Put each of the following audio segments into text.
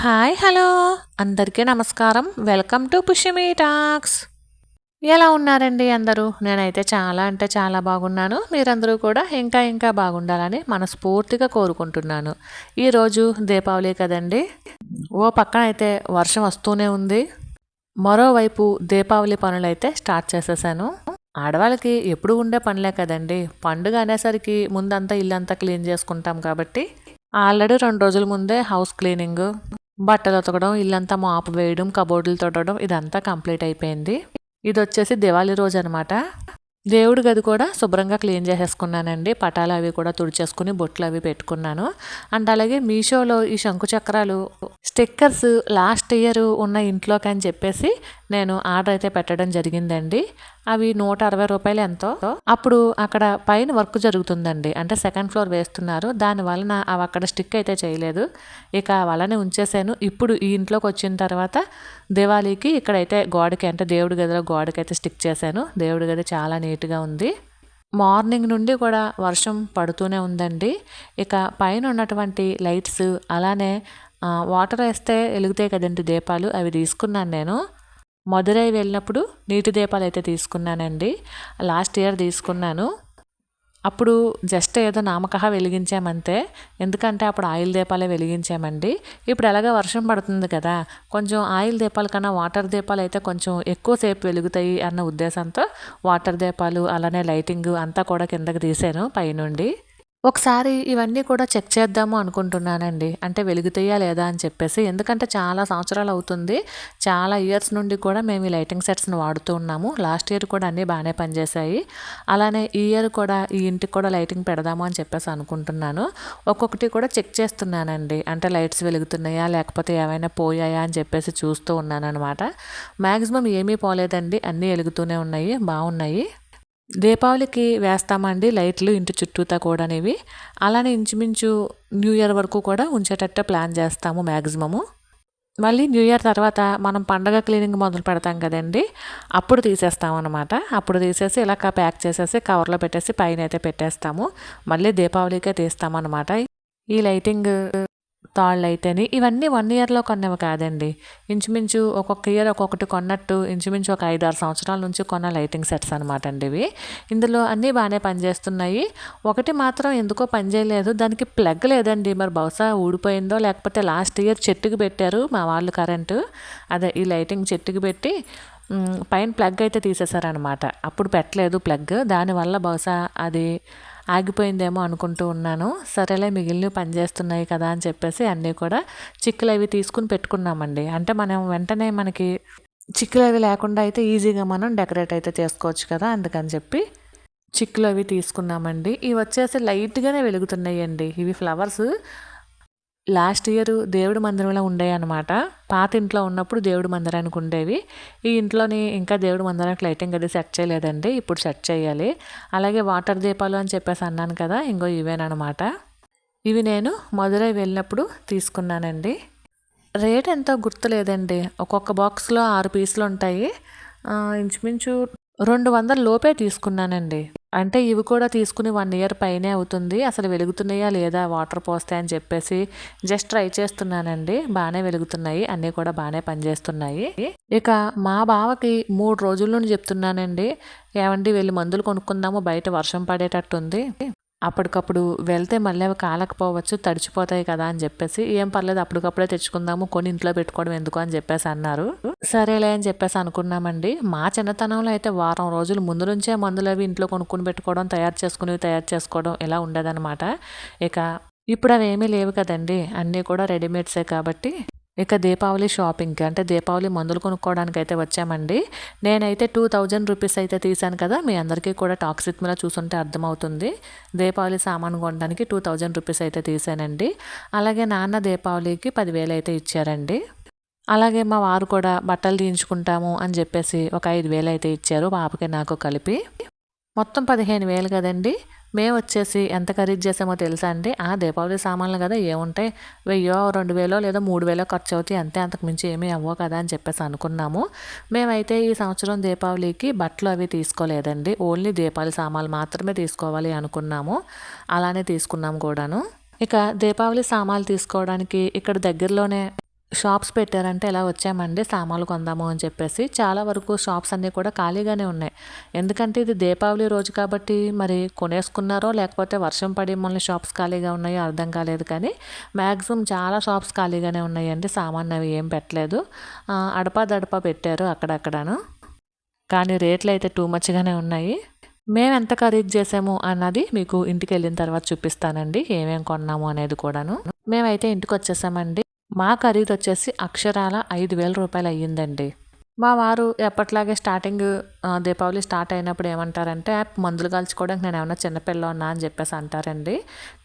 Hi hello. అందరికీ నమస్కారం. Welcome to Pushyami talks. ఎలా ఉన్నారండి అందరూ? నేనైతే చాలా అంటే చాలా బాగున్నాను. మీరందరూ కూడా ఇంకా ఇంకా బాగుండాలని మనస్ఫూర్తిగా కోరుకుంటున్నాను. ఈరోజు దీపావళి కదండి. ఓ పక్కన అయితే వర్షం వస్తూనే ఉంది. మరోవైపు దీపావళి పనులైతే స్టార్ట్ చేసేసాను. ఆడవాళ్ళకి ఎప్పుడు ఉండే పనులే కదండి. పండుగ అనేసరికి ముందంతా ఇల్లంతా క్లీన్ చేసుకుంటాం కాబట్టి ఆల్రెడీ రెండు రోజుల ముందే హౌస్ క్లీనింగ్. బట్టలు ఉతకడం ఇల్లంతా మాపు వేయడం కబోర్డులు తొడడం ఇదంతా కంప్లీట్ అయిపోయింది. ఇది వచ్చేసి దివాళీ రోజు అనమాట దేవుడి గది కూడా శుభ్రంగా క్లీన్ చేసేసుకున్నానండి. పటాలు అవి కూడా తుడిచేసుకుని బొట్లు అవి పెట్టుకున్నాను. అండ్ అలాగే మీషోలో ఈ శంకు చక్రాలు స్టిక్కర్స్ లాస్ట్ ఇయర్ ఉన్న ఇంట్లోకి అని చెప్పేసి నేను ఆర్డర్ అయితే పెట్టడం జరిగిందండి. అవి నూట అరవై రూపాయలు ఎంతో. అప్పుడు అక్కడ పైన వర్క్ జరుగుతుందండి. అంటే సెకండ్ ఫ్లోర్ వేస్తున్నారు. దాని వలన అవి అక్కడ స్టిక్ అయితే చేయలేదు. ఇక వాళ్ళని ఉంచేసాను. ఇప్పుడు ఈ ఇంట్లోకి వచ్చిన తర్వాత దివాళీకి ఇక్కడైతే గోడకి అంటే దేవుడి గదిలో గోడకి అయితే స్టిక్ చేశాను. దేవుడి గది చాలా నీట్గా ఉంది. మార్నింగ్ నుండి కూడా వర్షం పడుతూనే ఉందండి. ఇక పైన ఉన్నటువంటి లైట్స్ అలానే వాటర్ వేస్తే వెలుగుతాయి కదండి దీపాలు. అవి తీసుకున్నాను నేను. మధురై వెళ్ళినప్పుడు నీటి దీపాలు అయితే తీసుకున్నానండి. లాస్ట్ ఇయర్ తీసుకున్నాను. అప్పుడు జస్ట్ ఏదో నామకహ వెలిగించామంతే. ఎందుకంటే అప్పుడు ఆయిల్ దీపాలే వెలిగించామండి. ఇప్పుడు ఎలాగ వర్షం పడుతుంది కదా కొంచెం ఆయిల్ దీపాల కన్నా వాటర్ దీపాలు అయితే కొంచెం ఎక్కువసేపు వెలుగుతాయి అన్న ఉద్దేశంతో వాటర్ దీపాలు అలానే లైటింగ్ అంతా కూడా కిందకి తీసాను పైనుండి. ఒకసారి ఇవన్నీ కూడా చెక్ చేద్దాము అనుకుంటున్నానండి. అంటే వెలుగుతాయా లేదా అని చెప్పేసి. ఎందుకంటే చాలా సంవత్సరాలు అవుతుంది. చాలా ఇయర్స్ నుండి కూడా మేము ఈ లైటింగ్ సెట్స్ని వాడుతూ ఉన్నాము. లాస్ట్ ఇయర్ కూడా అన్నీ బాగానే పనిచేశాయి. అలానే ఈ ఇయర్ కూడా ఈ ఇంటికి కూడా లైటింగ్ పెడదాము అని చెప్పేసి అనుకుంటున్నాను. ఒక్కొక్కటి కూడా చెక్ చేస్తున్నానండి. అంటే లైట్స్ వెలుగుతున్నాయా లేకపోతే ఏమైనా పోయాయా అని చెప్పేసి చూస్తూ ఉన్నాను అనమాట మ్యాక్సిమం ఏమీ పోలేదండి. అన్నీ వెలుగుతూనే ఉన్నాయి. బాగున్నాయి. దీపావళికి వేస్తామండి లైట్లు ఇంటి చుట్టూతా కూడానివి అలానే ఇంచుమించు న్యూ ఇయర్ వరకు కూడా ఉంచేటట్టు ప్లాన్ చేస్తాము మ్యాక్సిమము మళ్ళీ న్యూ ఇయర్ తర్వాత మనం పండగ క్లీనింగ్ మొదలు పెడతాం కదండి. అప్పుడు తీసేస్తాం అనమాట అప్పుడు తీసేసి ఇలా ప్యాక్ చేసేసి కవర్లో పెట్టేసి పైన అయితే పెట్టేస్తాము. మళ్ళీ దీపావళికే తీస్తామన్నమాట. ఈ లైటింగ్ తాళ్ళు అయితేనే ఇవన్నీ వన్ ఇయర్లో కొన్నవి కాదండి. ఇంచుమించు ఒక్కొక్క ఇయర్ ఒక్కొక్కటి కొన్నట్టు ఇంచుమించు ఒక ఐదు ఆరు సంవత్సరాల నుంచి కొన్న లైటింగ్ సెట్స్ అనమాట అండి ఇవి. ఇందులో అన్నీ బాగానే పనిచేస్తున్నాయి. ఒకటి మాత్రం ఎందుకో పనిచేయలేదు దానికి ప్లగ్ లేదండి. మరి బహుశా ఊడిపోయిందో లేకపోతే లాస్ట్ ఇయర్ చెట్టుకి పెట్టారు మా వాళ్ళు కరెంటు అదే ఈ లైటింగ్ చెట్టుకి పెట్టి పైన ప్లగ్ అయితే తీసేశారనమాట అప్పుడు పెట్టలేదు ప్లగ్ దానివల్ల బహుశా అది ఆగిపోయిందేమో అనుకుంటూ ఉన్నాను. సరేలే మిగిలినవి పనిచేస్తున్నాయి కదా అని చెప్పేసి అన్నీ కూడా చిక్కులు అవి తీసుకుని పెట్టుకున్నామండి. అంటే మనం వెంటనే మనకి చిక్కులు అవి లేకుండా అయితే ఈజీగా మనం డెకరేట్ అయితే చేసుకోవచ్చు కదా అందుకని చెప్పి చిక్కులు అవి తీసుకున్నామండి. ఇవి వచ్చేసి లైట్గానే వెలుగుతున్నాయండి. ఇవి ఫ్లవర్స్. లాస్ట్ ఇయర్ దేవుడి మందిరంలో ఉండేవి అనమాట పాత ఇంట్లో ఉన్నప్పుడు దేవుడి మందిరానికి ఉండేవి. ఈ ఇంట్లోని ఇంకా దేవుడి మందిరానికి లైటింగ్ అది సెట్ చేయలేదండి. ఇప్పుడు సెట్ చేయాలి. అలాగే వాటర్ దీపాలు అని చెప్పేసి అన్నాను కదా ఇంకో ఇవేనమాట ఇవి నేను మధురై వెళ్ళినప్పుడు తీసుకున్నానండి. రేట్ ఎంతో గుర్తులేదండి. ఒక్కొక్క బాక్స్లో ఆరు పీసులు ఉంటాయి ఇంచుమించు రెండు వందల లోపే తీసుకున్నానండి. అంటే ఇవి కూడా తీసుకుని వన్ ఇయర్ పైనే అవుతుంది. అసలు వెలుగుతున్నాయా లేదా? వాటర్ పోస్తే అని చెప్పేసి జస్ట్ ట్రై చేస్తున్నానండి. బాగానే వెలుగుతున్నాయి. అన్నీ కూడా బాగానే పనిచేస్తున్నాయి. ఇక మా బావకి మూడు రోజుల నుండి చెప్తున్నానండి. ఏమండి వెళ్ళి మందులు కొనుక్కుందాము బయట వర్షం పడేటట్టుంది. అప్పటికప్పుడు వెళ్తే మళ్ళీ అవి కాలకపోవచ్చు తడిచిపోతాయి కదా అని చెప్పేసి ఏం పర్లేదు అప్పటికప్పుడే తెచ్చుకుందాము కొని ఇంట్లో పెట్టుకోవడం ఎందుకు? అని చెప్పేసి అన్నారు. సరేలే అని చెప్పేసి అనుకున్నామండి. మా చిన్నతనంలో అయితే వారం రోజులు ముందు నుంచే మందులు అవి ఇంట్లో కొనుక్కుని పెట్టుకోవడం తయారు చేసుకునేవి తయారు చేసుకోవడం ఇలా ఉండేదన్నమాట. ఇక ఇప్పుడు అవి ఏమీ లేవు కదండి. అన్నీ కూడా రెడీమేడ్సే కాబట్టి ఇక దీపావళి షాపింగ్కి అంటే దీపావళి మందులు కొనుక్కోవడానికి అయితే వచ్చామండి. నేనైతే టూ థౌజండ్ రూపీస్ అయితే తీశాను కదా మీ అందరికీ కూడా టాక్సిక్ మీద చూసుంటే అర్థమవుతుంది. దీపావళి సామాన్ కొనడానికి టూ థౌజండ్ రూపీస్ అయితే తీశానండి. అలాగే నాన్న దీపావళికి పదివేలు అయితే ఇచ్చారండి. అలాగే మా వారు కూడా బట్టలు తీయించుకుంటాము అని చెప్పేసి ఒక ఐదు వేలు అయితే ఇచ్చారు పాపకి నాకు కలిపి. మొత్తం పదిహేను వేలు కదండి. మేము వచ్చేసి ఎంత ఖరీదు చేసామో తెలుసా అండి? ఆ దీపావళి సామాన్లు కదా ఏముంటాయి? వెయ్యో రెండు వేలో లేదా మూడు వేలో ఖర్చు అవుతాయి. అంతే అంతకుమించి ఏమీ అవ్వవు కదా అని చెప్పేసి అనుకున్నాము. మేమైతే ఈ సంవత్సరం దీపావళికి బట్టలు అవి తీసుకోలేదండి. ఓన్లీ దీపావళి సామాన్లు మాత్రమే తీసుకోవాలి అనుకున్నాము. అలానే తీసుకున్నాము కూడాను. ఇక దీపావళి సామాన్లు తీసుకోవడానికి ఇక్కడ దగ్గరలోనే షాప్స్ పెట్టారంటే ఎలా వచ్చామండి? సామాన్లు కొందాము అని చెప్పేసి చాలా వరకు షాప్స్ అన్నీ కూడా ఖాళీగానే ఉన్నాయి. ఎందుకంటే ఇది దీపావళి రోజు కాబట్టి మరి కొనేసుకున్నారో లేకపోతే వర్షం పడి మళ్ళీ షాప్స్ ఖాళీగా ఉన్నాయో అర్థం కాలేదు కానీ మ్యాక్సిమం చాలా షాప్స్ ఖాళీగానే ఉన్నాయండి. సామాన్ అవి ఏం పెట్టలేదు. అడపా దడపా పెట్టారు అక్కడక్కడను. కానీ రేట్లు అయితే టూ మచ్గానే ఉన్నాయి. మేము ఎంత ఖరీదు చేసాము అన్నది మీకు ఇంటికి వెళ్ళిన తర్వాత చూపిస్తానండి. ఏమేమి కొన్నాము అనేది కూడాను. మేమైతే ఇంటికి వచ్చేసామండి. మా ఖరీదు వచ్చేసి అక్షరాల ఐదు వేల రూపాయలు అయ్యిందండి. మా వారు ఎప్పట్లాగే స్టార్టింగ్ దీపావళి స్టార్ట్ అయినప్పుడు ఏమంటారంటే మందులు కాల్చుకోవడానికి నేను ఏమైనా చిన్నపిల్ల ఉన్నా అని చెప్పేసి అంటారండి.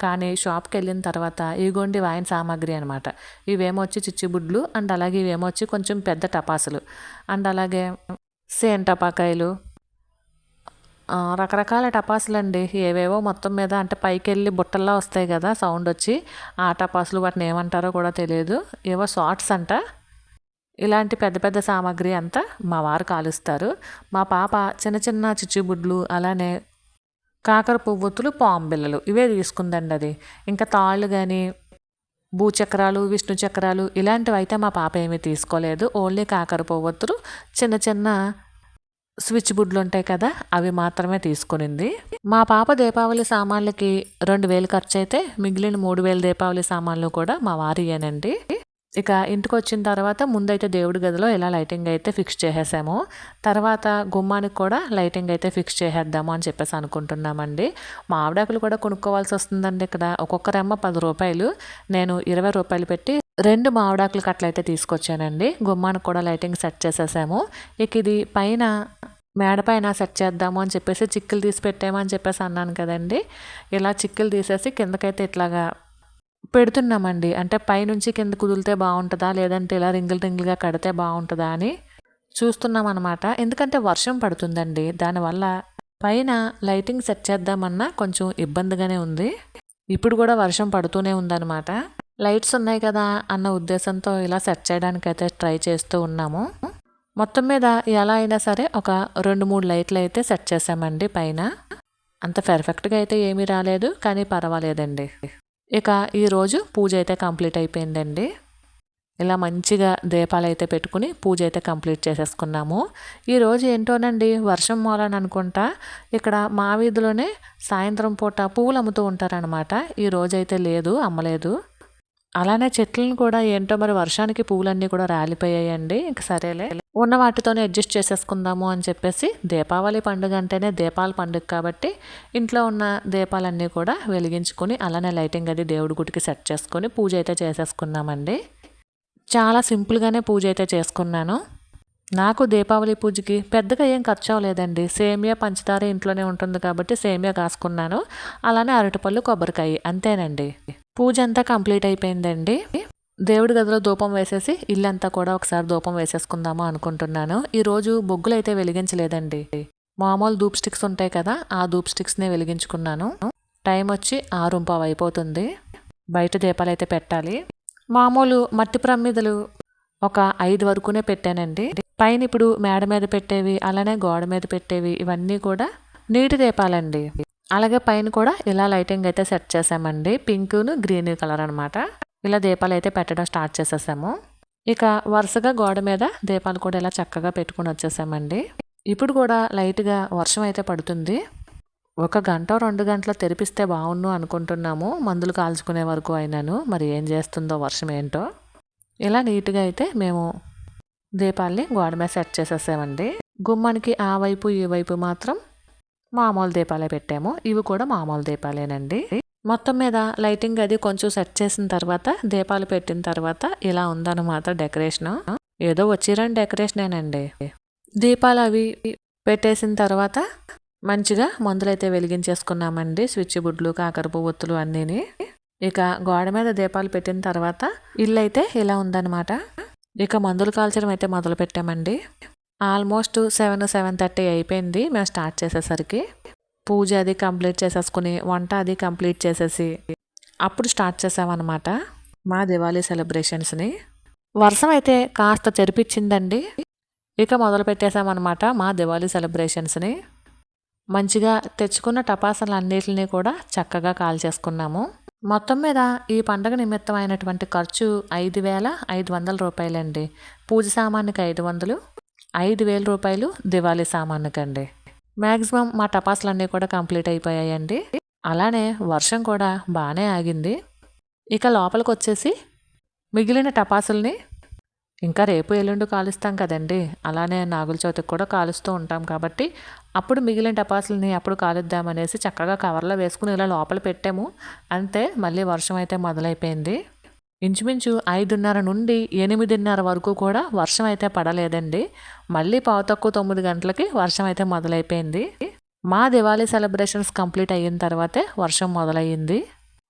కానీ షాప్కి వెళ్ళిన తర్వాత ఇగోండి వాయిన్ సామాగ్రి అనమాట ఇవేమొచ్చి చిచ్చుబుడ్లు అండ్ అలాగే ఇవేమొచ్చి కొంచెం పెద్ద టపాసులు. అండ్ అలాగే సేన్ టపాకాయలు రకరకాల టపాసులు అండి ఏవేవో మొత్తం మీద అంటే పైకి వెళ్ళి బుట్టల్లా వస్తాయి కదా సౌండ్ వచ్చి ఆ టపాసులు వాటిని ఏమంటారో కూడా తెలియదు. ఏవో షార్ట్స్ అంట. ఇలాంటి పెద్ద పెద్ద సామాగ్రి అంతా మా వారు కాలుస్తారు. మా పాప చిన్న చిన్న చిచ్చుబుడ్లు అలానే కాకర పువ్వొత్తులు పాంబిల్లలు ఇవే తీసుకుందండి అది. ఇంకా తాళ్ళు కానీ భూచక్రాలు విష్ణు చక్రాలు ఇలాంటివి అయితే మా పాప ఏమీ తీసుకోలేదు. ఓన్లీ కాకర పువ్వొత్తులు చిన్న చిన్న స్విచ్ బుడ్లు ఉంటాయి కదా అవి మాత్రమే తీసుకునింది. మా పాప దీపావళి సామాన్లకి రెండు వేలు ఖర్చు అయితే మిగిలిన మూడు వేల దీపావళి సామాన్లు కూడా మా వారియేనండి. ఇక ఇంటికి వచ్చిన తర్వాత ముందైతే దేవుడి గదిలో ఇలా లైటింగ్ అయితే ఫిక్స్ చేసేసాము. తర్వాత గుమ్మానికి కూడా లైటింగ్ అయితే ఫిక్స్ చేసేద్దాము అని చెప్పేసి అనుకుంటున్నామండి. మామిడాకులు కూడా కొనుక్కోవాల్సి వస్తుందండి ఇక్కడ. ఒక్కొక్క రెమ్మ పది రూపాయలు. నేను ఇరవై రూపాయలు పెట్టి రెండు మామిడాకులు కట్లయితే తీసుకొచ్చానండి. గుమ్మానికి కూడా లైటింగ్ సెట్ చేసేసాము. ఇక ఇది పైన మేడపైన సెట్ చేద్దాము అని చెప్పేసి చిక్కులు తీసి పెట్టామని చెప్పేసి అన్నాను కదండి. ఇలా చిక్కులు తీసేసి కిందకైతే ఇట్లాగా పెడుతున్నామండి. అంటే పైనుంచి కింద కుదిలితే బాగుంటుందా? లేదంటే ఇలా రింగులు రింగులుగా కడితే బాగుంటుందా అని చూస్తున్నాం అనమాట ఎందుకంటే వర్షం పడుతుందండి. దానివల్ల పైన లైటింగ్ సెట్ చేద్దామన్నా కొంచెం ఇబ్బందిగానే ఉంది. ఇప్పుడు కూడా వర్షం పడుతూనే ఉందన్నమాట. లైట్స్ ఉన్నాయి కదా అన్న ఉద్దేశంతో ఇలా సెట్ చేయడానికి అయితే ట్రై చేస్తూ ఉన్నాము. మొత్తం మీద ఎలా అయినా సరే ఒక రెండు మూడు లైట్లు అయితే సెట్ చేసామండి పైన. అంత పెర్ఫెక్ట్గా అయితే ఏమీ రాలేదు కానీ పర్వాలేదండి. ఇక ఈరోజు పూజ అయితే కంప్లీట్ అయిపోయిందండి. ఇలా మంచిగా దీపాలు అయితే పెట్టుకుని పూజ అయితే కంప్లీట్ చేసేసుకున్నాము. ఈరోజు ఏంటోనండి వర్షం మూలని అనుకుంటా ఇక్కడ మా వీధిలోనే సాయంత్రం పూట పువ్వులు అమ్ముతూ ఉంటారనమాట ఈ అయితే లేదు అమ్మలేదు. అలానే చెట్లను కూడా ఏంటో మరి వర్షానికి పూలన్నీ కూడా రాలిపోయాయండి. ఇంక సరేలే. ఉన్న వాటితోనే అడ్జస్ట్ చేసేసుకుందాము అని చెప్పేసి దీపావళి పండుగ అంటేనే దీపాల పండుగ కాబట్టి ఇంట్లో ఉన్న దీపాలన్నీ కూడా వెలిగించుకొని అలానే లైటింగ్ అది దేవుడి గుడికి సెట్ చేసుకొని పూజ అయితే చేసేసుకున్నామండి. చాలా సింపుల్గానే పూజ అయితే చేసుకున్నాను. నాకు దీపావళి పూజకి పెద్దగా ఏం ఖర్చు అవ్వలేదండి. సేమియా పంచదార ఇంట్లోనే ఉంటుంది కాబట్టి సేమియా కాసుకున్నాను. అలానే అరటిపళ్ళు కొబ్బరికాయ అంతేనండి. పూజ అంతా కంప్లీట్ అయిపోయిందండి. దేవుడి గదిలో ధూపం వేసేసి ఇల్లంతా కూడా ఒకసారి ధూపం వేసేసుకుందాము అనుకుంటున్నాను. ఈరోజు బొగ్గులు అయితే వెలిగించలేదండి. మామూలు ధూప్ స్టిక్స్ ఉంటాయి కదా ఆ ధూప్ స్టిక్స్నే వెలిగించుకున్నాను. టైం వచ్చి ఆరుంపావు అయిపోతుంది. బయట దీపాలు అయితే పెట్టాలి. మామూలు మట్టి ప్రమిదలు ఒక ఐదు వరకునే పెట్టానండి. పైన ఇప్పుడు మేడ మీద పెట్టేవి అలానే గోడ మీద పెట్టేవి ఇవన్నీ కూడా నీటి దీపాలండి. అలాగే పైన కూడా ఇలా లైటింగ్ అయితే సెట్ చేసామండి. పింక్ను గ్రీన్ కలర్ అనమాట ఇలా దీపాలు అయితే పెట్టడం స్టార్ట్ చేసేసాము. ఇక వరుసగా గోడ మీద దీపాలు కూడా ఇలా చక్కగా పెట్టుకుని వచ్చేసామండి. ఇప్పుడు కూడా లైట్గా వర్షం అయితే పడుతుంది. ఒక గంట రెండు గంటలు తెరిపిస్తే బాగుండు అనుకుంటున్నాము. మందులు కాల్చుకునే వరకు అయినాను. మరి ఏం చేస్తుందో వర్షం ఏంటో. ఇలా నీట్గా అయితే మేము దీపాల్ని గోడ మీద సెట్ చేసేసామండి. గుమ్మానికి ఆ వైపు ఈ వైపు మాత్రం మామూలు దీపాలే పెట్టాము. ఇవి కూడా మామూలు దీపాలేనండి. మొత్తం మీద లైటింగ్ అది కొంచెం సెట్ చేసిన తర్వాత దీపాలు పెట్టిన తర్వాత ఇలా ఉందన్నమాట డెకరేషన్. ఏదో వచ్చిరని డెకరేషనేనండి. దీపాలు అవి పెట్టేసిన తర్వాత మంచిగా మందులైతే వెలిగించేసుకున్నామండి. స్విచ్ బుడ్లు కాకరపు ఒత్తులు అన్నీని. ఇక గోడ మీద దీపాలు పెట్టిన తర్వాత ఇల్లు అయితే ఇలా ఉందన్నమాట. ఇక మందులు కాల్చడం అయితే మొదలు పెట్టామండి. ఆల్మోస్ట్ సెవెన్ సెవెన్ థర్టీ అయిపోయింది. మేము స్టార్ట్ చేసేసరికి పూజ అది కంప్లీట్ చేసేసుకుని వంట అది కంప్లీట్ చేసేసి అప్పుడు స్టార్ట్ చేసామన్నమాట. మా దివాళీ సెలబ్రేషన్స్ని. వర్షం అయితే కాస్త తెరిపించిందండి. ఇక మొదలు పెట్టేశామన్నమాట మా దివాళీ సెలబ్రేషన్స్ని. మంచిగా తెచ్చుకున్న టపాసలు అన్నిటిని కూడా చక్కగా కాల్ చేసుకున్నాము మొత్తం మీద ఈ పండగ నిమిత్తమైనటువంటి ఖర్చు ఐదు వేల ఐదు వందల రూపాయలండి. పూజ సామాన్కి ఐదు వందలు ఐదు వేల రూపాయలు దివాళీ సామాన్నికండి. మ్యాక్సిమం మా టపాసులన్నీ కూడా కంప్లీట్ అయిపోయాయండి. అలానే వర్షం కూడా బాగానే ఆగింది. ఇక లోపలికి వచ్చేసి మిగిలిన టపాసుల్ని ఇంకా రేపు ఎల్లుండి కాలుస్తాం కదండి. అలానే నాగుల చవితికి కూడా కాలుస్తూ ఉంటాం కాబట్టి అప్పుడు మిగిలిన టపాసులని అప్పుడు కాలుద్దామనేసి చక్కగా కవర్లో వేసుకుని ఇలా లోపల పెట్టాము. అంతే మళ్ళీ వర్షం అయితే మొదలైపోయింది. ఇంచుమించు ఐదున్నర నుండి ఎనిమిదిన్నర వరకు కూడా వర్షం అయితే పడలేదండి. మళ్ళీ పావు తక్కువ తొమ్మిది గంటలకి వర్షం అయితే మొదలైపోయింది. మా దివాళీ సెలబ్రేషన్స్ కంప్లీట్ అయిన తర్వాతే వర్షం మొదలయ్యింది.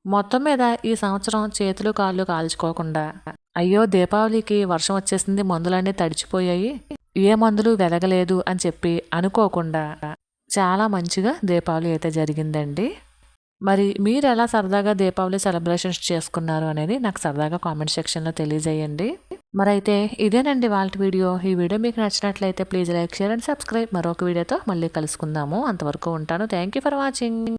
మొత్తం మీద ఈ సంవత్సరం చేతులు కాళ్ళు కాల్చుకోకుండా అయ్యో దీపావళికి వర్షం వచ్చేసింది మందులన్నీ తడిచిపోయాయి. ఏ మందులు వెలగలేదు అని చెప్పి అనుకోకుండా చాలా మంచిగా దీపావళి అయితే జరిగిందండి. మరి మీరు ఎలా సరదాగా దీపావళి సెలబ్రేషన్స్ చేసుకున్నారు అనేది నాకు సరదాగా కామెంట్ సెక్షన్లో తెలియజేయండి. మరి అయితే ఇదేనండి వాళ్ళ వీడియో. ఈ వీడియో మీకు నచ్చినట్లయితే please like share and subscribe. మరొక వీడియోతో మళ్ళీ కలుసుకుందాము. అంతవరకు ఉంటాను. Thank you for watching.